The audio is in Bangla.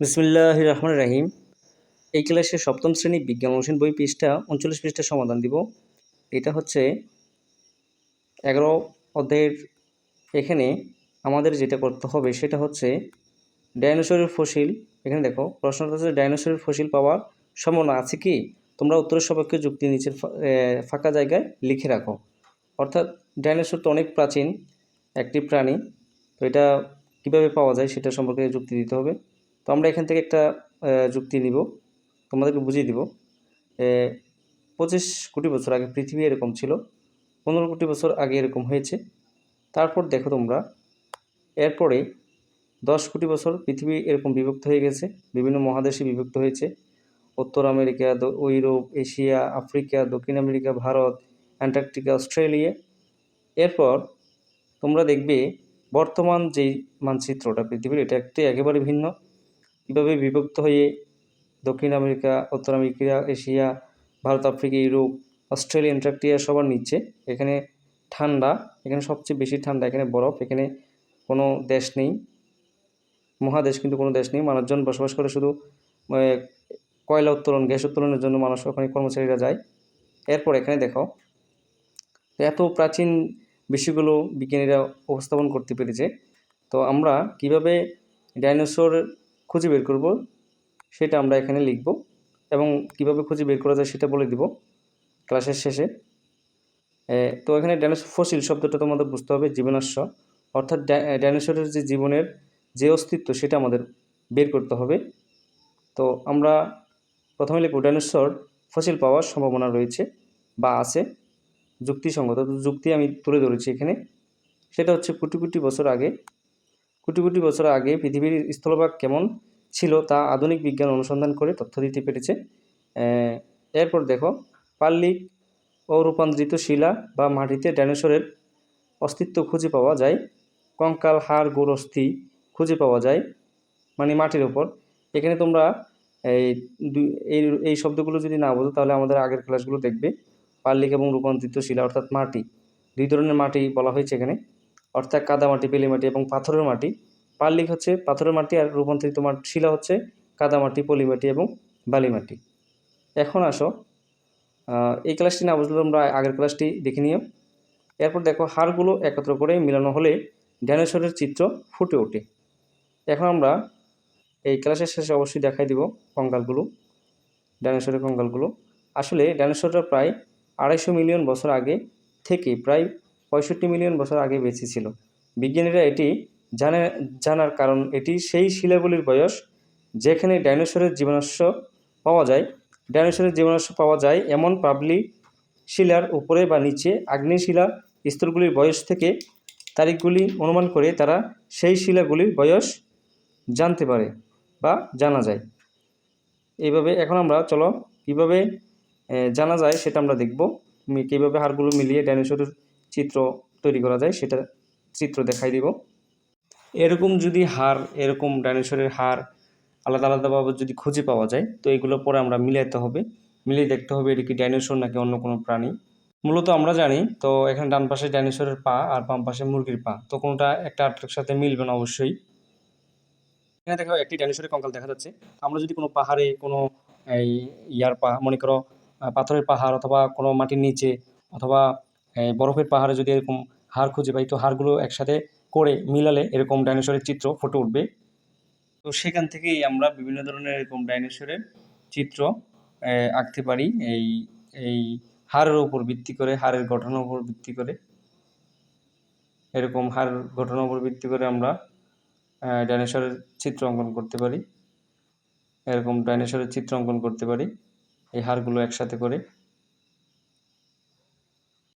বিসমিল্লাহ রহমান রাহিম। এই ক্লাসে সপ্তম শ্রেণি বিজ্ঞান অনুশীলন বই পৃষ্ঠা উনচল্লিশ পৃষ্ঠা সমাধান দিব। এটা হচ্ছে এগারো অধ্যায়ের এখানে আমাদের যেটা করতে হবে সেটা হচ্ছে ডাইনোসরের ফসিল। এখানে দেখো প্রশ্নটা হচ্ছে ডাইনোসরের ফসিল পাওয়ার সম্ভাবনা আছে কি? তোমরা উত্তরের সপক্ষে যুক্তি নিচের ফাঁকা জায়গায় লিখে রাখো। অর্থাৎ ডাইনোসর তো অনেক প্রাচীন একটি প্রাণী, তো এটা কীভাবে পাওয়া যায় সেটা সম্পর্কে যুক্তি দিতে হবে। তো আমরা এখান থেকে একটা যুক্তি নিব। তোমাদেরকে বুঝিয়ে দিব পঁচিশ কোটি বছর আগে পৃথিবী এরকম ছিল, পনেরো কোটি বছর আগে এরকম হয়েছে। তারপর দেখো তোমরা, এরপরে দশ কোটি বছর পৃথিবী এরকম বিভক্ত হয়ে গেছে, বিভিন্ন মহাদেশে বিভক্ত হয়েছে। উত্তর আমেরিকা ইউরোপ, এশিয়া, আফ্রিকা, দক্ষিণ আমেরিকা, ভারত, অ্যান্টার্কটিকা, অস্ট্রেলিয়া। এরপর তোমরা দেখবে বর্তমান যেই মানচিত্রটা, পৃথিবীর, এটা একটি একেবারে ভিন্ন। কীভাবে বিভক্ত হয়ে দক্ষিণ আমেরিকা, উত্তর America, Asia, Bharat, Africa, Europe, Australia, Antarctica সবার নিচে। এখানে ঠান্ডা, এখানে সবচেয়ে বেশি ঠান্ডা, এখানে বরফ, এখানে কোনো দেশ নেই। মহাদেশ কিন্তু কোনো দেশ নেই। মানুষজন বসবাস করে শুধু কয়লা উত্তোলন, গ্যাস উত্তোলনের জন্য মানুষ ওখানে কর্মচারীরা যায়। এরপর এখানে দেখো, এত প্রাচীন বিষয়গুলো বিজ্ঞানীরা উপস্থাপন করতে পেরেছে। তো আমরা কীভাবে ডাইনোসর খুঁজে বের করব, সেটা আমরা এখানে লিখব এবং কীভাবে খুঁজে বের করা যায় সেটা বলে দিব ক্লাসের শেষে। তো এখানে ডাইনোসর ফসিল শব্দটা তোমাদের বুঝতে হবে জীবনাশ্য অর্থাৎ ডা- ডাইনোসরের যে জীবনের যে অস্তিত্ব সেটা আমাদের বের করতে হবে। তো আমরা প্রথমে লিখব, ডাইনোসর ফসিল পাওয়ার সম্ভাবনা রয়েছে বা আছে, যুক্তিসঙ্গত। যুক্তি আমি তুলে ধরেছি এখানে। সেটা হচ্ছে কোটি কোটি বছর আগে কোটি কোটি বছর আগে পৃথিবীর স্থলভাগ কেমন ছিল তা আধুনিক বিজ্ঞান অনুসন্ধান করে তথ্য দিতে পেরেছে। এরপর দেখো, পাল্লিক ও রূপান্তরিত শিলা বা মাটিতে ডাইনোসরের অস্তিত্ব খুঁজে পাওয়া যায়। কঙ্কাল, হাড়, গোড়, অস্থি খুঁজে পাওয়া যায় মানে মাটির ওপর। এখানে তোমরা এই এই শব্দগুলো যদি না বোঝো, তাহলে আমাদের আগের ক্লাসগুলো দেখবে। পাল্লিক এবং রূপান্তরিত শিলা, অর্থাৎ মাটি। দুই ধরনের মাটি বলা হয়েছে এখানে। অর্থাৎ কাদা মাটি, বেলে মাটি এবং পাথরের মাটি। পাল্লিক হচ্ছে পাথরের মাটি আর রূপান্তরিত মাটি শিলা হচ্ছে কাদা মাটি, পলি মাটি এবং বালি মাটি। এখন আসো। এই ক্লাসটি না বুঝলে তোমরা আগের ক্লাসটি দেখে নিও। এরপর দেখো হাড়গুলো একত্র করে মিলানো হলে ডাইনোসরের চিত্র ফুটে ওঠে। এখন আমরা এই ক্লাসের শেষে অবশ্যই দেখাই দিব কঙ্কালগুলো, ডাইনোসরের কঙ্কালগুলো। আসলে ডাইনোসররা প্রায় আড়াইশো মিলিয়ন বছর আগে থেকে প্রায় পঁয়ষট্টি মিলিয়ন বছর আগে বেঁচে ছিল। বিজ্ঞানীরা এটি জানে, জানার কারণ এটি সেই শিলাগুলির বয়স যেখানে ডাইনোসরের জীবনাশ্য পাওয়া যায়। ডাইনোসরের জীবনাশ্য পাওয়া যায় এমন পাবলি শিলার উপরে বা নিচে। আগ্নেয় শিলা স্তরগুলির বয়স থেকে তারিখগুলি অনুমান করে তারা সেই শিলাগুলির বয়স জানতে পারে বা জানা যায়। এইভাবে এখন আমরা, চলো কীভাবে জানা যায় সেটা আমরা দেখব। কীভাবে হাড়গুলো মিলিয়ে ডাইনোসরের চিত্র তৈরি করা যায়, সেটা চিত্র দেখাই দিব। এরকম যদি হার, এরকম ডাইনোসরের হার আলাদা আলাদাভাবে যদি খুঁজে পাওয়া যায়, তো এগুলো পরে আমরা মিলাইতে হবে। মিলিয়ে দেখতে হবে এটা কি ডাইনোসর নাকি অন্য কোনো প্রাণী। মূলত আমরা জানি, তো এখানে ডান পাশে ডাইনোসরের পা আর বাম পাশে মুরগির পা, তো কোনোটা একটা আরেকটার সাথে মিলবে না অবশ্যই। এখানে দেখো একটি ডাইনোসরের কঙ্কাল দেখা যাচ্ছে। আমরা যদি কোনো পাহাড়ে, কোনো এই ইয়ার পা, মনে করো পাথরের পাহাড় অথবা কোনো মাটির নিচে অথবা বরফের পাহাড়ে যদি এরকম হাড় খুঁজে পাই, তো হাড়গুলো একসাথে করে মিলালে এরকম ডাইনোসরের চিত্র ফুটে উঠবে। তো সেখান থেকেই আমরা বিভিন্ন ধরনের এরকম ডাইনোসরের চিত্র আঁকতে পারি। এই এই হাড়ের উপর ভিত্তি করে, হাড়ের গঠনের উপর ভিত্তি করে, এরকম হাড় গঠনের উপর ভিত্তি করে আমরা ডাইনোসরের চিত্র অঙ্কন করতে পারি। এরকম ডাইনোসরের চিত্র অঙ্কন করতে পারি। এই হাড়গুলো একসাথে করে